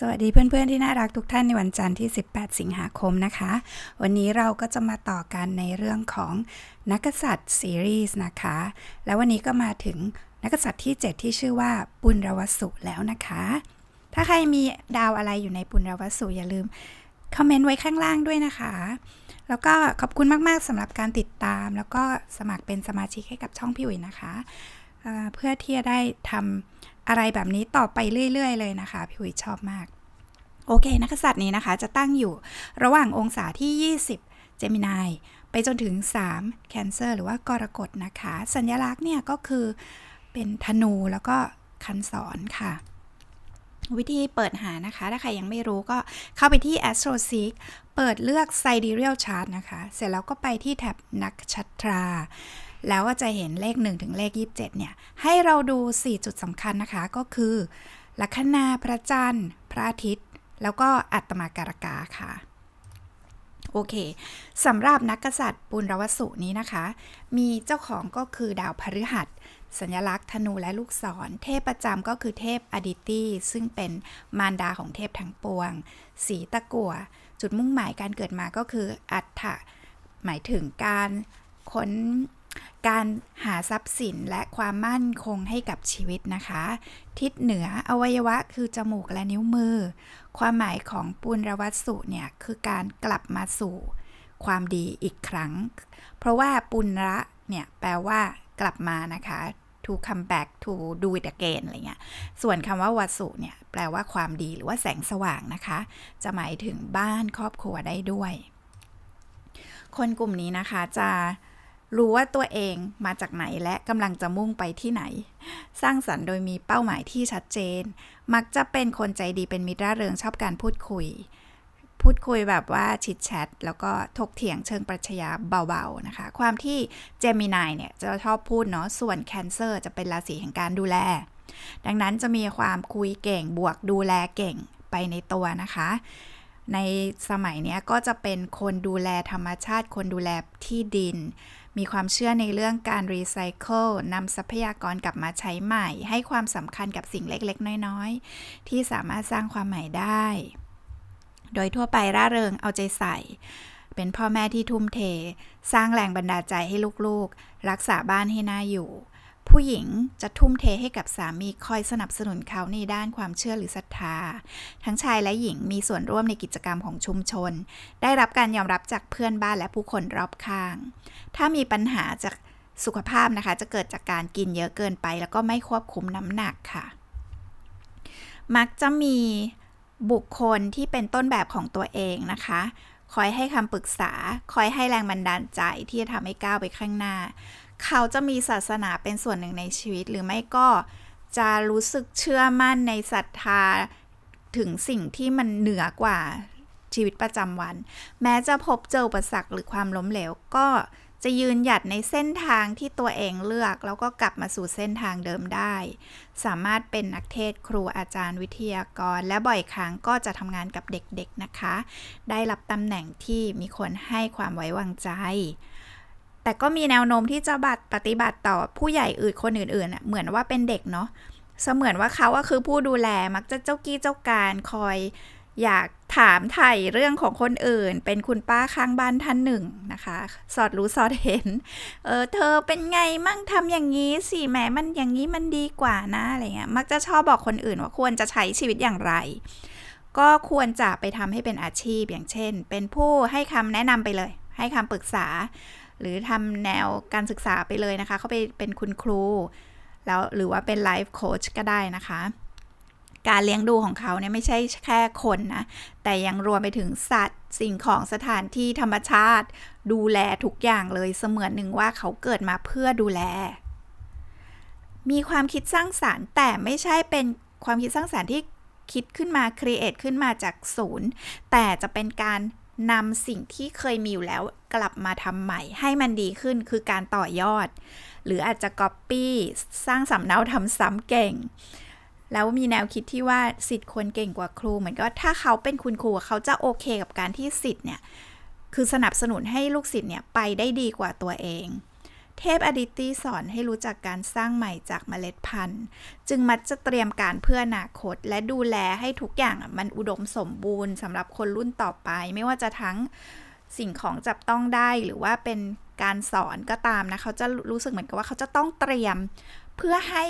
สวัสดีเพื่อนๆที่น่ารักทุกท่านในวันจันทร์ที่ 18 สิงหาคมนะคะ วันนี้เราก็จะมาต่อกันในเรื่องของนักษัตริย์ซีรีส์นะคะ แล้ววันนี้ก็มาถึงนักษัตริย์ที่ 7 ที่ชื่อว่าปุณรวสุแล้วนะคะ ถ้าใครมีดาวอะไรอยู่ในปุณรวสุอย่าลืมคอมเมนต์ไว้ข้างล่างด้วยนะคะ แล้วก็ขอบคุณมากๆสำหรับการติดตาม แล้วก็สมัครเป็นสมาชิกให้กับช่องพี่อุ๋ยนะคะเเพื่อที่จะได้ทำ อะไรแบบนี้ต่อไปเรื่อย ๆ เลยนะคะ พี่อุ๋ยชอบมาก โอเค นักกษัตริย์นี้นะคะ จะตั้งอยู่ระหว่างองศาที่ 20 เจมินายไปจนถึง 3 แคนเซอร์หรือว่ากรกฎนะคะ สัญลักษณ์เนี่ยก็คือเป็นธนูแล้วก็คันศรค่ะ วิธีเปิดหานะคะ ถ้าใครยังไม่รู้ก็เข้าไปที่ AstroSeek เปิดเลือก Sidereal Chart นะคะ เสร็จแล้วก็ไปที่แท็บนักชัตรา แล้วก็จะเห็นเลข 1 ถึงเลข 27 เนี่ย ให้เราดู 4 จุดสำคัญนะคะ ก็คือลัคนาพระจันทร์ พระอาทิตย์ แล้วก็อัตมาการกาค่ะ โอเคสำหรับนักกษัตริย์ปุณรวสุนี้นะคะ มีเจ้าของก็คือดาวพฤหัสสัญลักษณ์ธนูและลูกศร เทพประจำก็คือเทพอดิตี้ซึ่งเป็นมารดาของเทพทั้งปวง สีตะกั่วจุดมุ่งหมายการเกิดมาก็คืออัฏฐะหมายถึงการค้น การหาทรัพย์สินและความมั่นคงให้กับชีวิตนะคะ ทิศเหนืออวัยวะคือจมูกและนิ้วมือ ความหมายของปุณรวัตสุเนี่ยคือการกลับมาสู่ความดีอีกครั้ง เพราะว่าปุณระเนี่ยแปลว่ากลับมานะคะ to come back to do it again อะไรเงี้ย ส่วนคำว่าวัสุเนี่ยแปลว่าความดีหรือว่าแสงสว่างนะคะ จะหมายถึงบ้านครอบครัวได้ด้วย คนกลุ่มนี้นะคะจะ รู้ว่าตัวเองมาจากไหนและกำลังจะมุ่งไปที่ไหน สร้างสรรค์โดยมีเป้าหมายที่ชัดเจน มักจะเป็นคนใจดีเป็นมิตรร่าเริงชอบการพูดคุย พูดคุยแบบว่าชิดแชทแล้วก็ถกเถียงเชิงปรัชญาเบาๆนะคะ ความที่เจมินายเนี่ยจะชอบพูดเนาะส่วนแคนเซอร์จะเป็นราศีแห่งการดูแล ดังนั้นจะมีความคุยเก่งบวกดูแลเก่งไปในตัวนะคะในสมัยนี้ก็จะเป็นคนดูแลธรรมชาติ คนดูแลที่ดิน มีความเชื่อในเรื่องการรีไซเคิลนำทรัพยากรกลับมาใช้ใหม่ ให้ความสำคัญกับสิ่งเล็กๆ น้อยๆ ที่สามารถสร้างความใหม่ได้ โดยทั่วไปร่าเริงเอาใจใส่ เป็นพ่อแม่ที่ทุ่มเท สร้างแรงบันดาลใจให้ลูกๆ รักษาบ้านให้น่าอยู่ ผู้หญิงจะทุ่มเทให้กับสามีคอยสนับสนุนเขาในด้านความเชื่อหรือศรัทธา ทั้งชายและหญิงมีส่วนร่วมในกิจกรรมของชุมชน ได้รับการยอมรับจากเพื่อนบ้านและผู้คนรอบข้าง ถ้ามีปัญหาจากสุขภาพนะคะ จะเกิดจากการกินเยอะเกินไป แล้วก็ไม่ควบคุมน้ำหนักค่ะ มักจะมีบุคคลที่เป็นต้นแบบของตัวเองนะคะคอยให้คำปรึกษา คอยให้แรงบันดาลใจที่จะทำให้ก้าวไปข้างหน้า เขาจะมีศาสนาเป็นส่วนหนึ่งในชีวิต หรือไม่ก็จะรู้สึกเชื่อมั่นในศรัทธาถึงสิ่งที่มันเหนือกว่าชีวิตประจำวัน แม้จะพบเจออุปสรรคหรือความล้มเหลว ก็จะยืนหยัดในเส้นทางที่ตัวเองเลือก แล้วก็กลับมาสู่เส้นทางเดิมได้ สามารถเป็นนักเทศครูอาจารย์วิทยากร และบ่อยครั้งก็จะทำงานกับเด็กๆนะคะ ได้รับตำแหน่งที่มีคนให้ความไว้วางใจ แต่ก็มีแนวโน้มที่จะบัตรปฏิบัติต่อผู้ใหญ่อื่นคนอื่นๆเหมือนว่าเป็นเด็กเนาะเสมือนว่าเขาก็คือผู้ดูแลมักจะเจ้ากี้เจ้าการคอยอยากถามไถ่เรื่องของคนอื่น เป็นคุณป้าข้างบ้านท่านหนึ่งนะคะ สอดรู้สอดเห็น เออเธอเป็นไงมั่งทำอย่างนี้สิแหมมันอย่างนี้มันดีกว่านะอะไรเงี้ยมักจะชอบบอกคนอื่นว่าควรจะใช้ชีวิตอย่างไร ก็ควรจะไปทำให้เป็นอาชีพอย่างเช่น เป็นผู้ให้คำแนะนำไปเลย ให้คำปรึกษา หรือทำแนวการศึกษาไปเลยนะคะ เขาไปเป็นคุณครู แล้วหรือว่าเป็นไลฟ์โค้ชก็ได้นะคะ การเลี้ยงดูของเขาเนี่ยไม่ใช่แค่คนนะ แต่ยังรวมไปถึงสัตว์ สิ่งของสถานที่ธรรมชาติ ดูแลทุกอย่างเลยเสมือนหนึ่งว่าเขาเกิดมาเพื่อดูแล มีความคิดสร้างสารรค์แต่ไม่ใช่เป็นความคิดสร้างสารรค์ที่คิดขึ้นมาครีเอทขึ้นมาจากศูนย์ แต่จะเป็นการ นำสิ่งที่เคยมีอยู่แล้วกลับมาทำใหม่ ให้มันดีขึ้นคือการต่อยอด หรืออาจจะก๊อปปี้สร้างสำเนาทำซ้ำเก่ง แล้วมีแนวคิดที่ว่าสิทธิ์ควรเก่งกว่าครู เหมือนก็ถ้าเขาเป็นคุณครูเขาจะโอเคกับการที่สิทธิ์เนี่ยคือสนับสนุนให้ลูกศิษย์เนี่ยไปได้ดีกว่าตัวเอง เทพอดิตีสอนให้รู้จักการสร้างใหม่จากเมล็ดพันธุ์ จึงมักจะเตรียมการเพื่ออนาคต และดูแลให้ทุกอย่างมันอุดมสมบูรณ์สำหรับคนรุ่นต่อไป ไม่ว่าจะทั้งสิ่งของจับต้องได้หรือว่าเป็นการสอนก็ตามนะเขาจะรู้สึกเหมือนกับว่าเขาจะต้องเตรียม เพื่อให้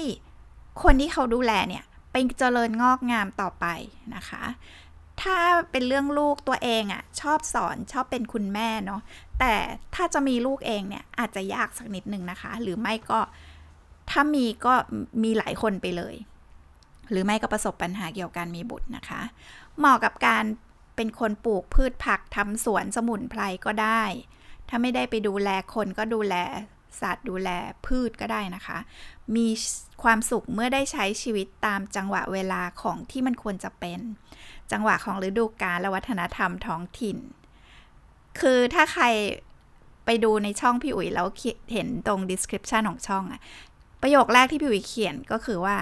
คนที่เขาดูแลเนี่ยเป็นเจริญงอกงามต่อไปนะคะ ถ้าเป็นเรื่องลูกตัวเองอะ่ะชอบสอนชอบเป็นคุณแม่เนาะแต่ถ้าจะมีลูกเองเนี่ยอาจจะยากสักนิดนึงนะคะ หรือไม่ก็ถ้ามีก็มีหลายคนไปเลย หรือไม่ก็ประสบปัญหาเกี่ยวกับการมีบุตรนะคะ เหมาะกับการเป็นคนปลูกพืชผักทำสวนสมุนไพรก็ได้ ถ้าไม่ได้ไปดูแลคนก็ดูแลสัตว์ดูแลพืชก็ได้นะคะ มีความสุขเมื่อได้ใช้ชีวิตตามจังหวะเวลาของที่มันควรจะเป็น จังหวะของฤดูกาลและวัฒนธรรมท้องถิ่น คือถ้าใครไปดูในช่องพี่อุ๋ยแล้วเห็นตรง description ของช่องอะประโยคแรกที่พี่อุ๋ยเขียนก็คือว่า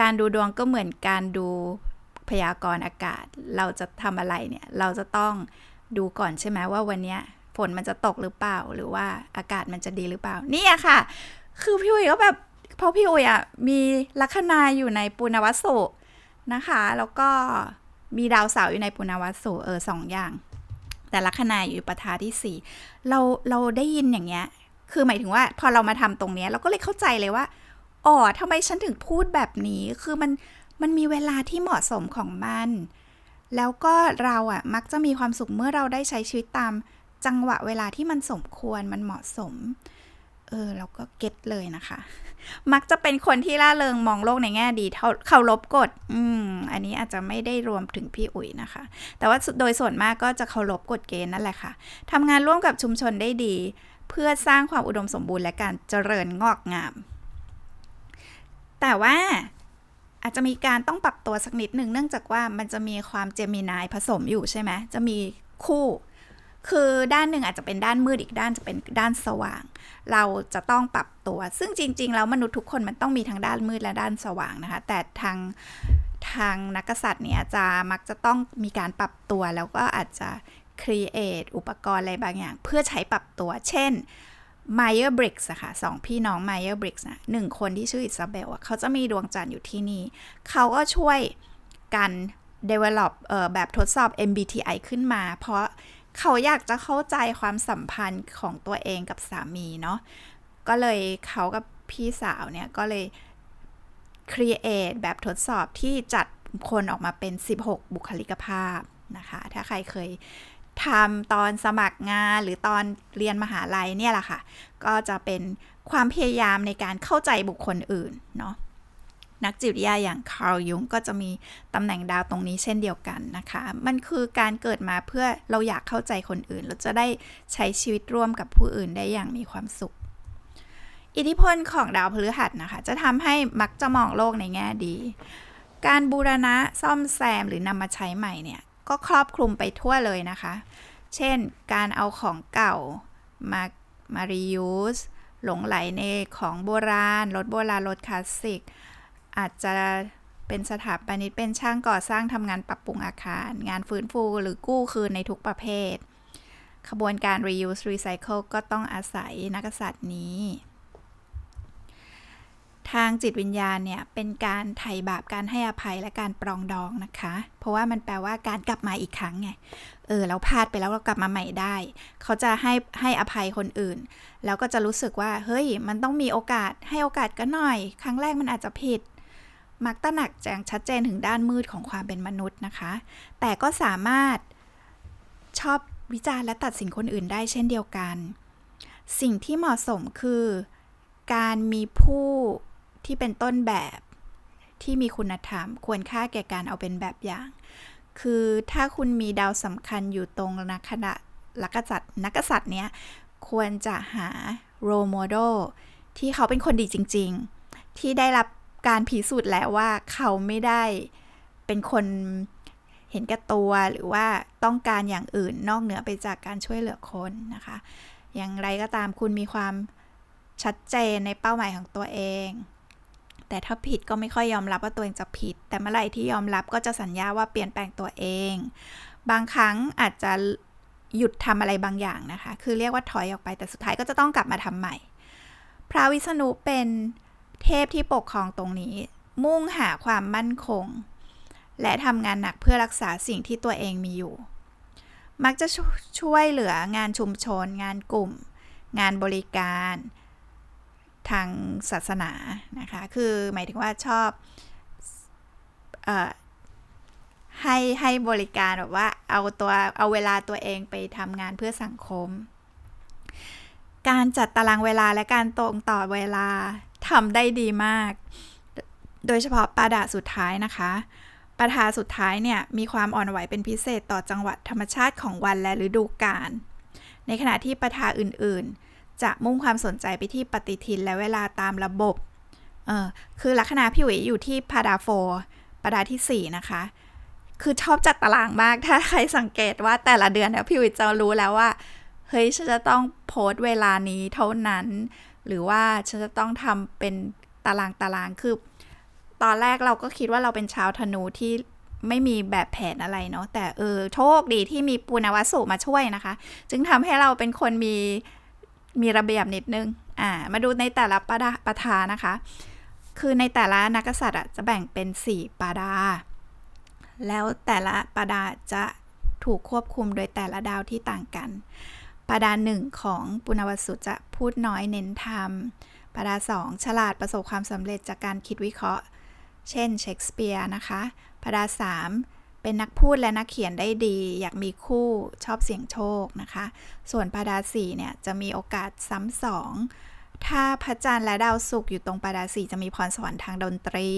การดูดวงก็เหมือนการดูพยากรณ์อากาศ เราจะทำอะไรเนี่ย เราจะต้องดูก่อนใช่ไหมว่าวันนี้ฝนมันจะตกหรือเปล่า หรือว่าอากาศมันจะดีหรือเปล่า นี่อะค่ะ คือพี่อุ๋ยก็แบบเพราะพี่อุ๋ยอะมีลัคนาอยู่ในปุณวสุ นะคะ แล้วก็มีดาวเสาร์อยู่ในปุณวัตสุเออสองอย่าง แต่ลัคนาอยู่ประธาที่สี่เราเราได้ยินอย่างเงี้ย คือหมายถึงว่าพอเรามาทำตรงเนี้ยเราก็เลยเข้าใจเลยว่าอ๋อทำไมฉันถึงพูดแบบนี้คือมันมันมีเวลาที่เหมาะสมของมัน แล้วก็เราอะมักจะมีความสุขเมื่อเราได้ใช้ชีวิตตามจังหวะเวลาที่มันสมควรมันเหมาะสม เออเราก็เก็ตเลยนะคะ มักจะเป็นคนที่ล่าเริงมองโลกในแง่ดีเคารพกฎอืมอันนี้อาจจะไม่ได้รวมถึงพี่อุ๋ยนะคะ แต่ว่าโดยส่วนมากก็จะเคารพกฎเกณฑ์นั่นแหละค่ะทำงานร่วมกับชุมชนได้ดี เพื่อสร้างความอุดมสมบูรณ์และการเจริญงอกงาม แต่ว่าอาจจะมีการต้องปรับตัวสักนิดหนึ่งเนื่องจากว่ามันจะมีความเจมินายผสมอยู่ใช่ไหมจะมีคู่ คือด้านหนึ่งอาจจะเป็นด้านมืดอีกด้านจะเป็นด้านสว่าง เราจะต้องปรับตัว ซึ่งจริง ๆ แล้วมนุษย์ทุกคนมันต้องมีทั้งด้านมืดและด้านสว่างนะคะ แต่ทางทางนักกษัตริย์เนี่ยจะมักจะต้องมีการปรับตัวแล้วก็อาจจะ create อุปกรณ์อะไรบางอย่าง เพื่อใช้ปรับตัว เช่น m y e r b r i g s อะค่ะสองพี่น้อง m y e r b r i g s นะหนึ่งคนที่ชื่ออิซาเบลอะเขาจะมีดวงจันทร์อยู่ที่นี่ เขาก็ช่วยกัน develop เอ่อแบบทดสอบ MBTI ขึ้นมา เพราะ เขาอยากจะเข้าใจความสัมพันธ์ของตัวเองกับสามีเนาะก็เลยเขากับพี่สาวเนี่ยก็เลย create แบบทดสอบที่จัดคนออกมาเป็น 16 บุคลิกภาพนะคะ ถ้าใครเคยทำตอนสมัครงานหรือตอนเรียนมหาลัยเนี่ยแหละค่ะ ก็จะเป็นความพยายามในการเข้าใจบุคคลอื่นเนาะ นักจิตวิทยาอย่างคาร์ลยุงก็จะมีตำแหน่งดาวตรงนี้เช่นเดียวกันนะคะ มันคือการเกิดมาเพื่อเราอยากเข้าใจคนอื่น เราจะได้ใช้ชีวิตร่วมกับผู้อื่นได้อย่างมีความสุข อิทธิพลของดาวพฤหัสนะคะ จะทำให้มักจะมองโลกในแง่ดี การบูรณะซ่อมแซมหรือนำมาใช้ใหม่เนี่ยก็ครอบคลุมไปทั่วเลยนะคะ เช่น การเอาของเก่ามามา reuse หลงไหลในของโบราณ รถโบราณ รถคลาสสิก อาจจะเป็นสถาปนิกเป็นช่างก่อสร้างทำงานปรับปรุงอาคาร งานฟื้นฟูหรือกู้คืนในทุกประเภท ขบวนการ reuse recycle ก็ต้องอาศัยนักษัตริย์นี้ ทางจิตวิญญาณเนี่ยเป็นการไถ่บาปการให้อภัยและการปรองดองนะคะ เพราะว่ามันแปลว่าการกลับมาอีกครั้งไง เออเราพลาดไปแล้วเรากลับมาใหม่ได้ เขาจะให้ให้อภัยคนอื่น แล้วก็จะรู้สึกว่า เฮ้ย มันต้องมีโอกาสให้โอกาสก็หน่อย ครั้งแรกมันอาจจะผิด มักตระหนักแจงชัดเจนถึงด้านมืดของความเป็นมนุษย์นะคะ แต่ก็สามารถชอบวิจารณ์และตัดสินคนอื่นได้เช่นเดียวกัน สิ่งที่เหมาะสมคือ การมีผู้ที่เป็นต้นแบบที่มีคุณธรรม ควรค่าแก่การเอาเป็นแบบอย่าง คือถ้าคุณมีดาวสำคัญอยู่ตรงนักขณะลักษัตริย์นักษัตริย์เนี้ยควรจะหาโรโมโดที่เขาเป็นคนดีจริง ๆ ที่ได้รับ การพิสูจน์แล้วว่าเขาไม่ได้เป็นคนเห็นแก่ตัวหรือว่าต้องการอย่างอื่นนอกเหนือไปจากการช่วยเหลือคนนะคะ อย่างไรก็ตามคุณมีความชัดเจนในเป้าหมายของตัวเอง แต่ถ้าผิดก็ไม่ค่อยยอมรับว่าตัวเองจะผิด แต่เมื่อไหร่ที่ยอมรับก็จะสัญญาว่าเปลี่ยนแปลงตัวเอง บางครั้งอาจจะหยุดทำอะไรบางอย่างนะคะ คือเรียกว่าถอยออกไปแต่สุดท้ายก็จะต้องกลับมาทำใหม่ พระวิษณุเป็น เทพที่ปกครองตรงนี้ มุ่งหาความมั่นคง และทำงานหนักเพื่อรักษาสิ่งที่ตัวเองมีอยู่ มักจะชช่วยเหลืองานชุมชน งานกลุ่ม งานบริการทางศาสนานะคะ คือหมายถึงว่าชอบออให้ให้บริการแบบว่าเอาตัวเอาเวลาตัวเองไปทำงานเพื่อสังคม การจัดตารางเวลาและการตรงต่อเวลา ทำได้ดีมาก โดยเฉพาะปาดาสุดท้ายนะคะปาทาสุดท้ายเนี่ยมีความอ่อนไหวเป็นพิเศษต่อจังหวัดธรรมชาติของวันและฤดูกาล ในขณะที่ปาทาอื่นๆ จะมุ่งความสนใจไปที่ปฏิทินและเวลาตามระบบ เออคือลัคนาพี่หวีอยู่ที่พาดาโฟปาดาที่ 4 นะคะคือชอบจัดตารางมาก ถ้าใครสังเกตว่าแต่ละเดือนเนี่ยพี่วีจะรู้แล้วว่า เฮ้ยฉันจะต้องโพสต์เวลานี้เท่านั้น หรือว่าฉันจะต้องทำเป็นตารางตารางคือ ตอนแรกเราก็คิดว่าเราเป็นชาวธนูที่ไม่มีแบบแผนอะไรเนาะแต่เออโชคดีที่มีปุณวัสุมาช่วยนะคะ จึงทำให้เราเป็นคนมีมีระเบียบนิดนึงอ่ามาดูในแต่ละปาดาปาทานะคะ คือในแต่ละนักษัตริย์จะแบ่งเป็น 4ปาดา แล้วแต่ละปาดาจะถูกควบคุมโดยแต่ละดาวที่ต่างกัน ปาดาหนึ่งของปุณวสุจะพูดน้อยเน้นธรรมปาดาสองฉลาดประสบความสำเร็จจากการคิดวิเคราะห์ เช่นเชคสเปียร์นะคะปาดาสามเป็นนักพูดและนักเขียนได้ดี อยากมีคู่ชอบเสี่ยงโชคนะคะ ส่วนปาดาสี่เนี่ยจะมีโอกาสซ้ำสองถ้าพระจันทร์และดาวศุกร์อยู่ตรงปาดาสี่จะมีพรสวรรค์ทางดนตรี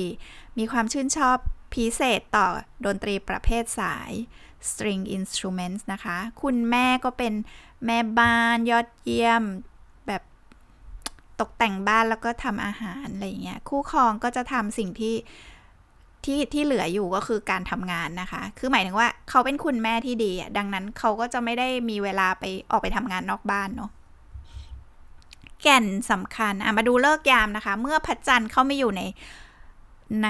มีความชื่นชอบพิเศษต่อดนตรีประเภทสาย string instruments นะคะ คุณแม่ก็เป็น แม่บ้านยอดเยี่ยม แบบตกแต่งบ้านแล้วก็ทำอาหารอะไรอย่างเงี้ยคู่ครองก็จะทำสิ่งที่ที่ที่เหลืออยู่ก็คือการทำงานนะคะ คือหมายถึงว่าเขาเป็นคุณแม่ที่ดีอะดังนั้นเขาก็จะไม่ได้มีเวลาไปออกไปทำงานนอกบ้านเนาะแก่นสำคัญอะมาดูเลิกยามนะคะ เมื่อพระจันทร์เข้าไม่อยู่ในใน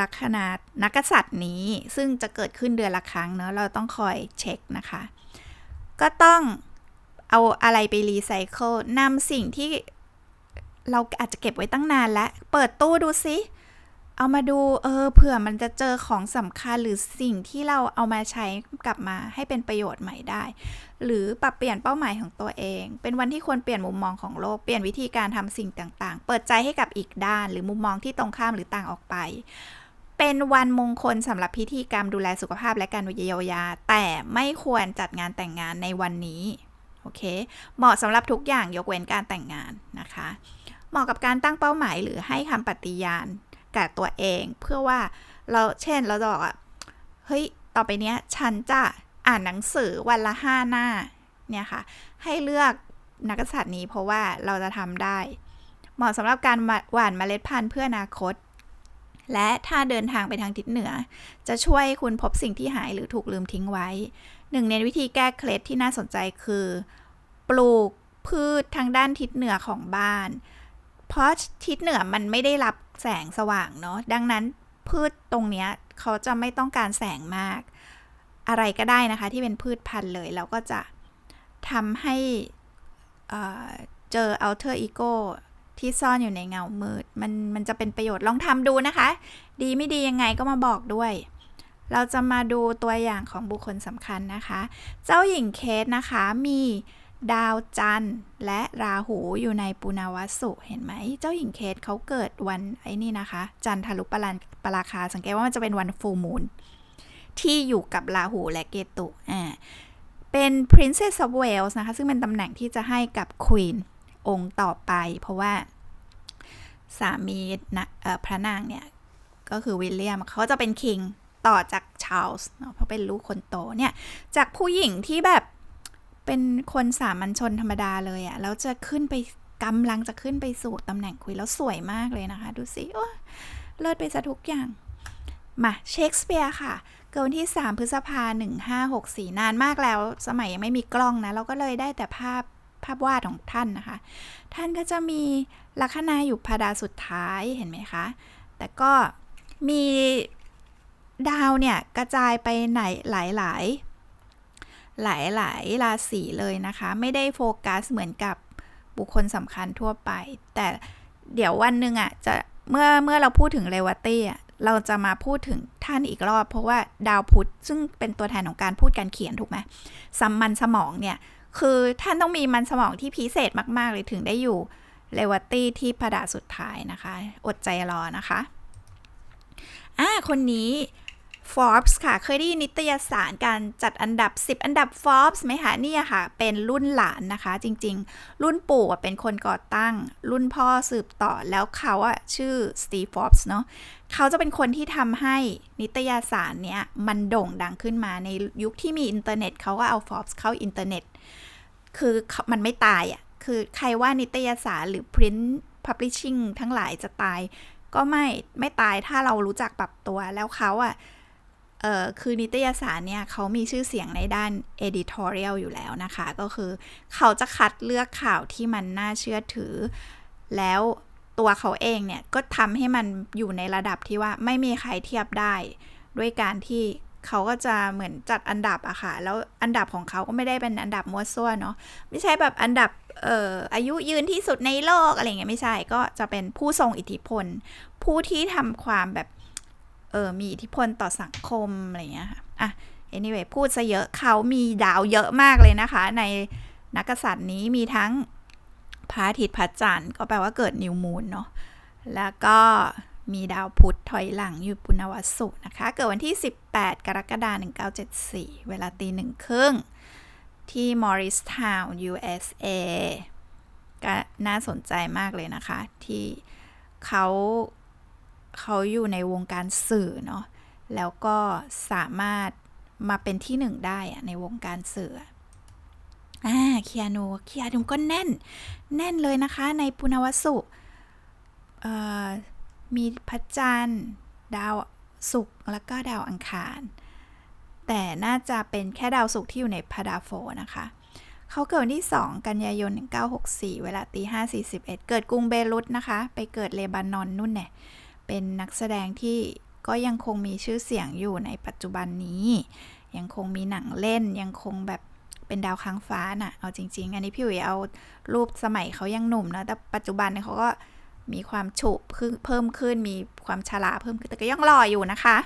ลัคนานักษัตริย์นี้ ซึ่งจะเกิดขึ้นเดือนละครั้งเนอะเราต้องคอยเช็คนะคะ ก็ต้อง เอาอะไรไปรีไซเคิลนำสิ่งที่เราอาจจะเก็บไว้ตั้งนานแล้ว เปิดตู้ดูซิเอามาดูเออเผื่อมันจะเจอของสำคัญหรือสิ่งที่เราเอามาใช้กลับมาให้เป็นประโยชน์ใหม่ได้ หรือปรับเปลี่ยนเป้าหมายของตัวเอง เป็นวันที่ควรเปลี่ยนมุมมองของโลกเปลี่ยนวิธีการทำสิ่งต่างๆ เปิดใจให้กับอีกด้าน หรือมุมมองที่ตรงข้ามหรือต่างออกไป เป็นวันมงคลสำหรับพิธีกรรมดูแลสุขภาพและการเยียวยาแต่ไม่ควรจัดงานแต่งงานในวันนี้ โอเค เหมาะสำหรับทุกอย่างยกเว้นการแต่งงานนะคะ เหมาะกับการตั้งเป้าหมายหรือให้คำปฏิญาณกับตัวเอง เพื่อว่าเราเช่นเราจะบอกว่าเฮ้ยต่อไปเนี้ยฉันจะอ่านหนังสือวันละห้าหน้าเนี่ยค่ะ ให้เลือกนักษัตริย์นี้เพราะว่าเราจะทำได้ เหมาะสำหรับการหว่านเมล็ดพันธุ์เพื่ออนาคต และถ้าเดินทางไปทางทิศเหนือ จะช่วยคุณพบสิ่งที่หายหรือถูกลืมทิ้งไว้ หนึ่งในวิธีแก้เคล็ดที่น่าสนใจคือ ปลูกพืชทางด้านทิศเหนือของบ้าน เพราะทิศเหนือมันไม่ได้รับแสงสว่างเนาะดังนั้นพืชตรงเนี้ยเขาจะไม่ต้องการแสงมาก อะไรก็ได้นะคะที่เป็นพืชพันธุ์เลยแล้วก็จะทำให้เจอ outer ego ที่ซ่อนอยู่ในเงามืด มันมันจะเป็นประโยชน์ลองทำดูนะคะ ดีไม่ดียังไงก็มาบอกด้วย เราจะมาดูตัวอย่างของบุคคลสำคัญนะคะ เจ้าหญิงเคสนะคะมีดาวจันทร์และราหูอยู่ในปุณวัสุเห็นไหม เจ้าหญิงเคสเขาเกิดวันไอ้นี่นะคะ จันทรุปราปราคา สังเกตว่ามันจะเป็นวันฟูมูลที่อยู่กับราหูและเกตุอ่าเป็น Princess of Wales นะคะ ซึ่งเป็นตำแหน่งที่จะให้กับ Queen องค์ต่อไป เพราะว่าสามีนะพระนางเนี่ย ก็คือวิลเลียมเขาจะเป็นคิง ต่อจากชาร์ลส์เพราะเป็นลูกคนโตเนี่ย จากผู้หญิงที่แบบเป็นคนสามัญชนธรรมดาเลยอะแล้วจะขึ้นไปกำลังจะขึ้นไปสู่ตำแหน่งคุยแล้วสวยมากเลยนะคะ ดูสิโอ้เลิศไปซะทุกอย่าง มาเชคสเปียร์ค่ะ เกิดวันที่ 3 พฤษภา 1564 นานมากแล้ว สมัยยังไม่มีกล้องนะ เราก็เลยได้แต่ภาพภาพวาดของท่านนะคะ ท่านก็จะมีลัคนาอยู่พดาสุดท้ายเห็นไหมคะ แต่ก็มี ดาวเนี่ยกระจายไปไหนหลายหลายหลายๆราศีเลยนะคะ ไม่ได้โฟกัสเหมือนกับบุคคลสำคัญทั่วไป แต่เดี๋ยววันหนึ่งอะจะเมื่อเมื่อเราพูดถึงเรวตี้อะเราจะมาพูดถึงท่านอีกรอบ เพราะว่าดาวพุธซึ่งเป็นตัวแทนของการพูดการเขียนถูกไหมสัมมันสมองเนี่ย คือท่านต้องมีมันสมองที่พิเศษมาก ๆ เลยถึงได้อยู่เรวตี้ที่ประดาสุดท้ายนะคะ อดใจรอนะคะอ่าคนนี้ Forbes ค่ะ เคยได้ยินนิตยสารการจัดอันดับ 10 อันดับ Forbes ไหมคะนี่ค่ะ เป็นรุ่นหลานนะคะ จริงๆ รุ่นปู่เป็นคนก่อตั้ง รุ่นพ่อสืบต่อแล้วเขาอะชื่อ Steve Forbes เนาะเขาจะเป็นคนที่ทำให้นิตยสารเนี้ยมันโด่งดังขึ้นมาในยุคที่มีอินเทอร์เน็ตเขาก็เอา Forbes เข้าอินเทอร์เน็ต คือมันไม่ตายอะ่ะคือใครว่านิตยสารหรือ print publishing ทั้งหลายจะตาย ก็ไม่ไม่ตายถ้าเรารู้จักปรับตัวแล้วเขาอะ่ะ เออคือนิตยสารเนี่ยเขามีชื่อเสียงในด้าน editorial อยู่แล้วนะคะ ก็คือเขาจะคัดเลือกข่าวที่มันน่าเชื่อถือ แล้วตัวเขาเองเนี่ยก็ทำให้มันอยู่ในระดับที่ว่าไม่มีใครเทียบได้ ด้วยการที่เขาก็จะเหมือนจัดอันดับอะค่ะ แล้วอันดับของเขาก็ไม่ได้เป็นอันดับมัวซั่วเนาะไม่ใช่แบบอันดับเอ่ออายุยืนที่สุดในโลกอะไรเงี้ยไม่ใช่ก็จะเป็นผู้ทรงอิทธิพล ผู้ที่ทำความแบบ เออมีอิทธิพลต่อสังคมอะไรเงี้ยค่ะอะ anyway พูดซะเยอะเขามีดาวเยอะมากเลยนะคะ ในนักกษัตริย์นี้มีทั้งพระอาทิตย์พระจันทร์ก็แปลว่าเกิดนิวมูนเนาะแล้วก็มีดาวพุธถอยหลังอยู่ปุณวัสุนะคะ เกิดวันที่ 18 กรกฎาคม1974 เวลาตีหนึ่งครึ่งที่ Morristown USA ก็น่าสนใจมากเลยนะคะ ที่เขา เขาอยู่ในวงการสื่อเนาะแล้วก็สามารถมาเป็นที่หนึ่งได้อะในวงการสื่ออะอ่าเคียนูเคียนูก็แน่น แน่นเลยนะคะ ในปุณวสุเอ่อมีพระจันทร์ ดาวศุกร์แล้วก็ดาวอังคาร แต่น่าจะเป็นแค่ดาวศุกร์ที่อยู่ในพาดาโฟนะคะ เขาเกิดวันที่ 2 กันยายน 1964 เวลาตี5.41 เกิดกรุงเบรุตนะคะ ไปเกิดเลบานอนนู่นเนี่ย เป็นนักแสดงที่ก็ยังคงมีชื่อเสียงอยู่ในปัจจุบันนี้ ยังคงมีหนังเล่นยังคงแบบเป็นดาวค้างฟ้าน่ะ เอาจริง ๆ อันนี้พี่อุ๋ยเอารูปสมัยเขายังหนุ่มนะ แต่ปัจจุบันเนี่ยเขาก็มีความฉุบเพิ่มขึ้น มีความชราเพิ่มขึ้น แต่ก็ยังหล่ออยู่นะคะ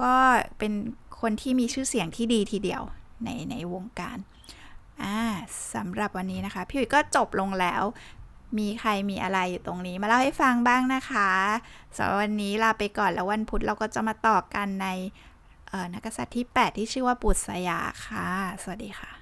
ก็เป็นคนที่มีชื่อเสียงที่ดีทีเดียวในในวงการ อ่าสำหรับวันนี้นะคะ พี่อุ๋ยก็จบลงแล้ว มีใครมีอะไรอยู่ตรงนี้มาเล่าให้ฟังบ้างนะคะสำหรับวันนี้ลาไปก่อนแล้ววันพุธเราก็จะมาต่อกันในนักกษัตริย์ที่ 8 ที่ชื่อว่าปุษยาค่ะ สวัสดีค่ะ